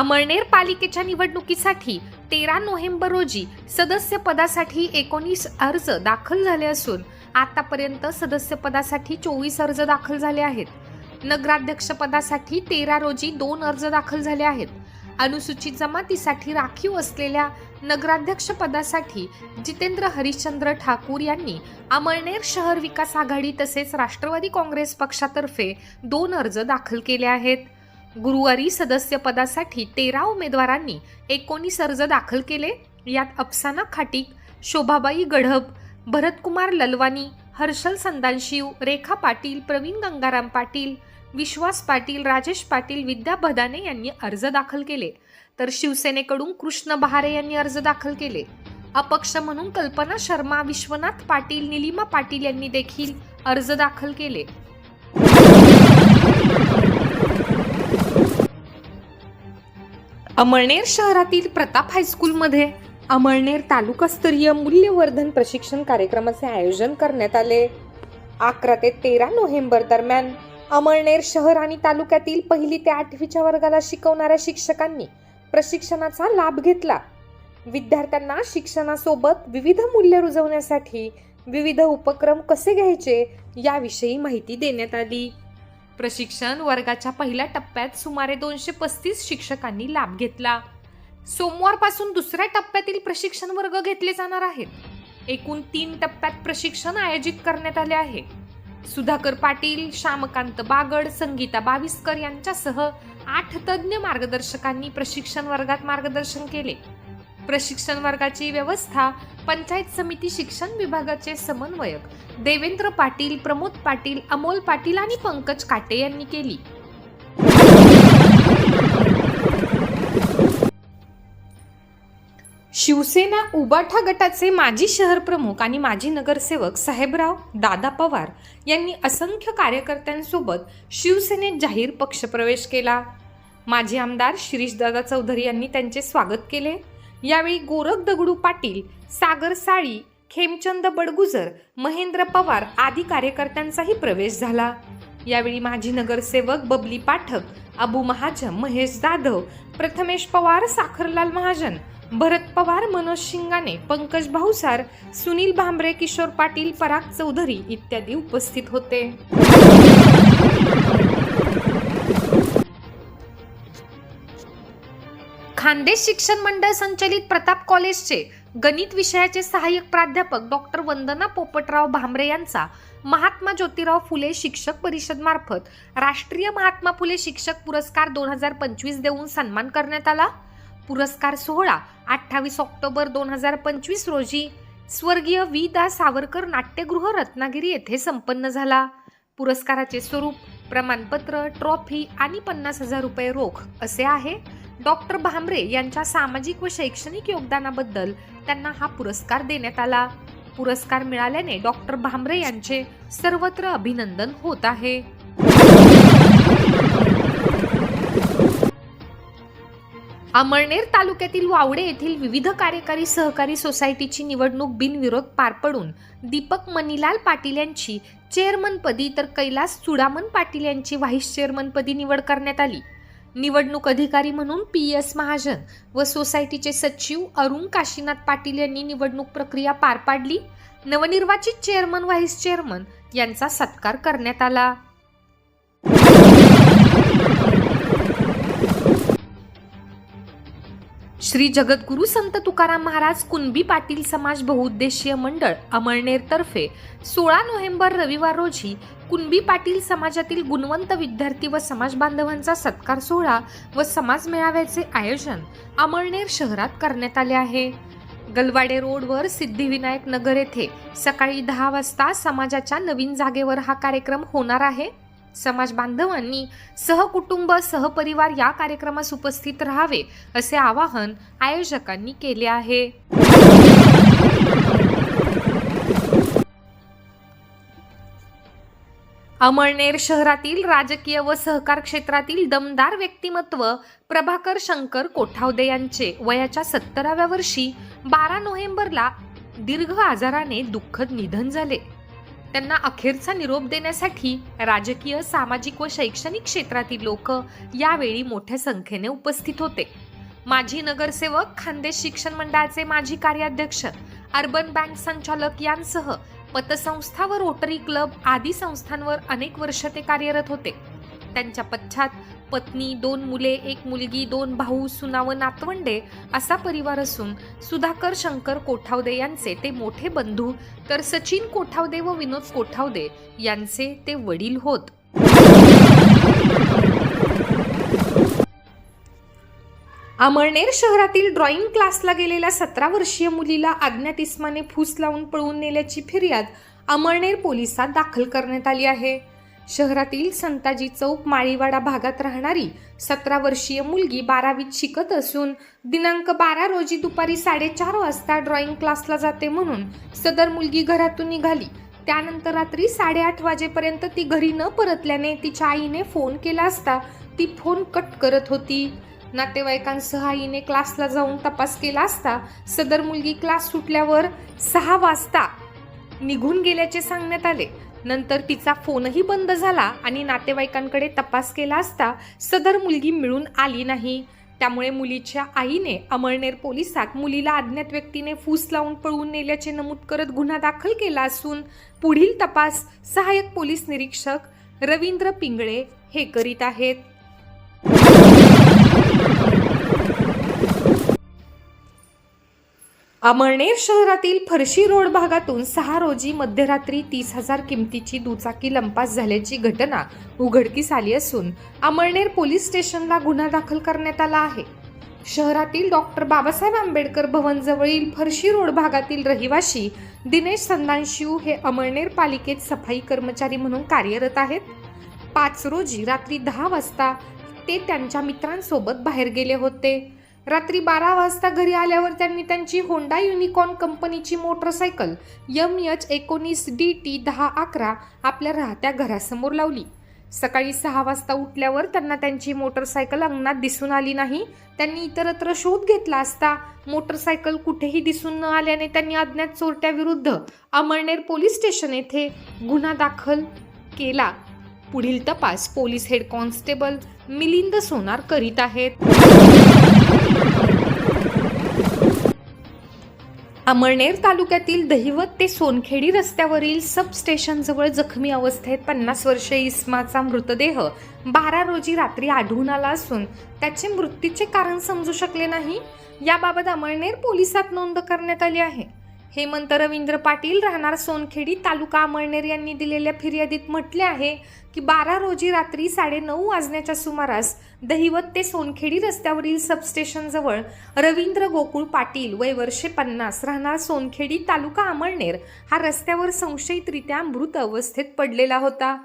अमळनेर पालिकेच्या निवडणुकीसाठी तेरा नोव्हेंबर रोजी सदस्य पदासाठी एकोणीस अर्ज दाखल झाले असून आतापर्यंत सदस्य पदासाठी चोवीस अर्ज दाखल झाले आहेत. नगराध्यक्ष पदासाठी तेरा रोजी दोन अर्ज दाखल झाले आहेत. अनुसूचित जमातीसाठी राखीव असलेल्या नगराध्यक्ष पदासाठी जितेंद्र हरिश्चंद्र ठाकूर यांनी अमळनेर शहर विकास आघाडी तसेच राष्ट्रवादी काँग्रेस पक्षातर्फे दोन अर्ज दाखल केले आहेत. गुरुवारी सदस्यपदासाठी तेरा उमेदवारांनी एकोणीस अर्ज दाखल केले. यात अफसाना खाटीक शोभाबाई गढब भरतकुमार ललवानी हर्षल संदानशिव रेखा पाटील प्रवीण गंगाराम पाटील विश्वास पाटील राजेश पाटील विद्या भदाने यांनी अर्ज दाखल केले. तर शिवसेनेकडून कृष्ण बहारे यांनी अर्ज दाखल केले. अपक्ष म्हणून कल्पना शर्मा विश्वनाथ पाटील निलिमा पाटील यांनी देखील अर्ज दाखल केले. अमळनेर शहरातील प्रताप हायस्कूलमध्ये अमळनेर तालुकास्तरीय मूल्यवर्धन प्रशिक्षण कार्यक्रमाचे आयोजन करण्यात आले. अकरा ते तेरा नोव्हेंबर दरम्यान अमळनेर शहर आणि तालुक्यातील पहिली ते आठवीच्या वर्गाला शिकवणाऱ्या शिक्षकांनी प्रशिक्षणाचा लाभ घेतला. विद्यार्थ्यांना शिक्षणासोबत विविध मूल्य रुजवण्यासाठी विविध उपक्रम कसे घ्यायचे याविषयी माहिती देण्यात आली. प्रशिक्षण वर्गाच्या पहिल्या टप्प्यात सुमारे दोनशे पस्तीस शिक्षकांनी लाभ घेतला. सोमवारपासून दुसऱ्या टप्प्यातील प्रशिक्षण वर्ग घेतले जाणार आहेत. एकूण तीन टप्प्यात प्रशिक्षण आयोजित करण्यात आले आहे. सुधाकर पाटील श्यामकांत बागड संगीता बाविस्कर यांच्यासह आठ तज्ज्ञ मार्गदर्शकांनी प्रशिक्षण वर्गात मार्गदर्शन केले. प्रशिक्षण वर्गाची व्यवस्था पंचायत समिती शिक्षण विभागाचे समन्वयक देवेंद्र पाटील प्रमोद पाटील अमोल पाटील आणि पंकज काटे यांनी केली. शिवसेना उबाठा गटाचे माजी शहर प्रमुख आणि माजी नगरसेवक साहेबराव दादा पवार यांनी असंख्य कार्यकर्त्यांसोबत शिवसेनेत जाहीर पक्षप्रवेश केला. माजी आमदार शिरीषदादा चौधरी यांनी त्यांचे स्वागत केले. यावेळी गोरख दगडू पाटील सागर साळी खेमचंद बडगुजर महेंद्र पवार आदी कार्यकर्त्यांचाही प्रवेश झाला. यावेळी माजी नगरसेवक बबली पाठक अबू महाजन महेश जाधव प्रथमेश पवार साखरलाल महाजन भरत पवार मनोज शिंगाने पंकज भाऊसार सुनील भांबरे किशोर पाटील पराग चौधरी इत्यादी उपस्थित होते. खानदेश शिक्षण मंडळ संचलित प्रताप कॉलेजचे गणित विषयाचे सहाय्यक प्राध्यापक डॉक्टर वंदना पोपटराव भांबरे यांचा महात्मा ज्योतिराव फुले शिक्षक परिषद मार्फत राष्ट्रीय महात्मा फुले शिक्षक पुरस्कार दोन हजार पंचवीस देऊन सन्मान करण्यात आला. पुरस्कार सोहळा अठ्ठावीस ऑक्टोबर दोन हजार पंचवीस रोजी स्वर्गीय वी दा. सावरकर नाट्यगृह रत्नागिरी येथे संपन्न झाला. पुरस्काराचे स्वरूप प्रमाणपत्र ट्रॉफी आणि पन्नास हजार रुपये रोख असे आहे. डॉक्टर भांबरे यांच्या सामाजिक व शैक्षणिक योगदानाबद्दल त्यांना हा पुरस्कार देण्यात आला. पुरस्कार मिळाल्याने डॉक्टर भांबरे यांचे सर्वत्र अभिनंदन होत आहे. अमळनेर तालुक्यातील वावडे येथील विविध कार्यकारी सहकारी सोसायटीची निवडणूक बिनविरोध पार पडून दीपक मनीलाल पाटील यांची चेअरमनपदी तर कैलास चुडामन पाटील यांची व्हाईस चेअरमनपदी निवड करण्यात आली. निवडणूक अधिकारी म्हणून पी एस महाजन व सोसायटीचे सचिव अरुण काशीनाथ पाटील यांनी निवडणूक प्रक्रिया पार पाडली. नवनिर्वाचित चेअरमन व्हाईस चेअरमन यांचा सत्कार करण्यात आला. श्री जगद्गुरु संत तुकाराम महाराज कुणबी पाटील समाज बहुउद्देशीय मंडळ अमळनेरतर्फे सोळा नोव्हेंबर रविवार रोजी कुणबी पाटील समाजातील गुणवंत विद्यार्थी व समाज बांधवांचा सत्कार सोहळा व समाज मेळाव्याचे आयोजन अमळनेर शहरात करण्यात आले आहे. गलवाडे रोडवर सिद्धिविनायक नगर येथे सकाळी दहा वाजता समाजाच्या नवीन जागेवर हा कार्यक्रम होणार आहे. समाज बांधवांनी सहकुटुंब सहपरिवार या कार्यक्रमास उपस्थित राहावे असे आवाहन आयोजकांनी केले आहे. अमळनेर शहरातील राजकीय व सहकार क्षेत्रातील दमदार व्यक्तिमत्व प्रभाकर शंकर कोठावदे यांचे वयाच्या सत्तराव्या वर्षी बारा नोव्हेंबरला दीर्घ आजाराने दुःखद निधन झाले. त्यांना अखेरचा निरोप देण्यासाठी राजकीय सामाजिक व शैक्षणिक क्षेत्रातील लोक यावेळी मोठ्या संख्येने उपस्थित होते. माजी नगरसेवक खानदेश शिक्षण मंडळाचे माजी कार्याध्यक्ष अर्बन बँक संचालक यांसह पतसंस्था व रोटरी क्लब आदी संस्थांवर अनेक वर्ष ते कार्यरत होते. त्यांच्या पश्चात पत्नी दोन मुले एक मुलगी दोन भाऊ सुनाव नातवंडे असा परिवार असून सुधाकर शंकर कोठावदे यांचे ते मोठे बंधू तर सचिन कोठावदे व विनोद कोठावदे यांचे ते वडील होत. अमळनेर शहरातील ड्रॉइंग क्लासला गेलेल्या सतरा वर्षीय मुलीला अज्ञात इस्माने फूस लावून पळून नेल्याची फिर्याद अमळनेर पोलिसात दाखल करण्यात आली आहे. शहरातील संताजी चौक माळीवाडा भागात राहणारी सतरा वर्षीय मुलगी बारावीत शिकत असून दिनांक बारा रोजी दुपारी साडेचार वाजता ड्रॉइंग क्लासला जाते म्हणून सदर मुलगी घरातून निघाली. त्यानंतर रात्री साडेआठ वाजेपर्यंत ती घरी न परतल्याने तिच्या आईने फोन केला असता ती फोन कट करत होती. नातेवाईकांसह आईने क्लासला जाऊन तपास केला असता सदर मुलगी क्लास सुटल्यावर सहा वाजता निघून गेल्याचे सांगण्यात आले. नंतर तिचा फोनही बंद झाला आणि नातेवाईकांकडे तपास केला असता सदर मुलगी मिळून आली नाही. त्यामुळे मुलीच्या आईने अमळनेर पोलिसात मुलीला अज्ञात व्यक्तीने फूस लावून पळवून नेल्याचे नमूद करत गुन्हा दाखल केला असून पुढील तपास सहाय्यक पोलीस निरीक्षक रवींद्र पिंगळे हे करीत आहेत. अमळनेर शहरातील फरशी रोड भागातून सहा रोजी मध्यरात्री तीस हजार किमतीची दुचाकी लंपास झाल्याची घटना उघडकीस आली असून अमळनेर पोलीस स्टेशनला गुन्हा दाखल करण्यात आला आहे. शहरातील डॉक्टर बाबासाहेब आंबेडकर भवनजवळील फरशी रोड भागातील रहिवाशी दिनेश संदानशिव हे अमळनेर पालिकेत सफाई कर्मचारी म्हणून कार्यरत आहेत. पाच रोजी रात्री दहा वाजता ते त्यांच्या मित्रांसोबत बाहेर गेले होते. रात्री बारा वाजता घरी आल्यावर त्यांनी त्यांची होंडा युनिकॉर्न कंपनीची मोटरसायकल यम एच एकोणीस डी टी दहा अकरा आपल्या राहत्या घरासमोर लावली. सकाळी सहा वाजता उठल्यावर त्यांना त्यांची मोटरसायकल अंगणात दिसून आली नाही. त्यांनी इतरत्र शोध घेतला असता मोटरसायकल कुठेही दिसून न आल्याने त्यांनी अज्ञात चोरट्याविरुद्ध अमळनेर पोलीस स्टेशन येथे गुन्हा दाखल केला. पुढील तपास police head constable Milind Sonar करीत आहेत. अमळनेर तालुक्यातील दहिवत ते सोनखेडी रस्त्यावरील सबस्टेशनजवळ जखमी अवस्थेत पन्नास वर्षे इस्माचा मृतदेह बारा रोजी रात्री आढळून आला असून त्याचे मृत्यूचे कारण समजू शकले नाही. याबाबत अमळनेर पोलिसात नोंद करण्यात आली आहे. हेमंत रवींद्र पाटील राहणार सोनखेडी तालुका अमळनेर यांनी दिलेल्या फिर्यादीत म्हटले आहे की बारा रोजी रात्री साडेनऊ वाजण्याच्या सुमारास दहिवत ते सोनखेडी रस्त्यावरील सबस्टेशनजवळ रवींद्र गोकुळ पाटील वय वर्षे पन्नास राहणार सोनखेडी तालुका अमळनेर हा रस्त्यावर संशयितरित्या मृत अवस्थेत पडलेला होता.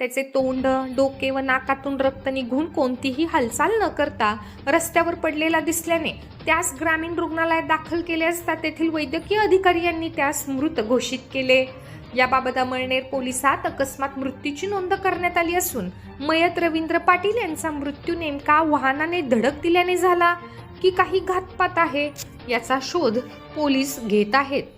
त्याचे तोंड डोके व नाकातून रक्त निघून कोणतीही हालचाल न करता रस्त्यावर पडलेला दिसल्याने त्यास ग्रामीण रुग्णालयात दाखल केले असता तेथील वैद्यकीय अधिकारी यांनी त्यास मृत घोषित केले. याबाबत अमळनेर पोलिसात अकस्मात मृत्यूची नोंद करण्यात आली असून मयत रवींद्र पाटील यांचा मृत्यू नेमका वाहनाने धडक दिल्याने झाला की काही घातपात आहे याचा शोध पोलीस घेत आहेत.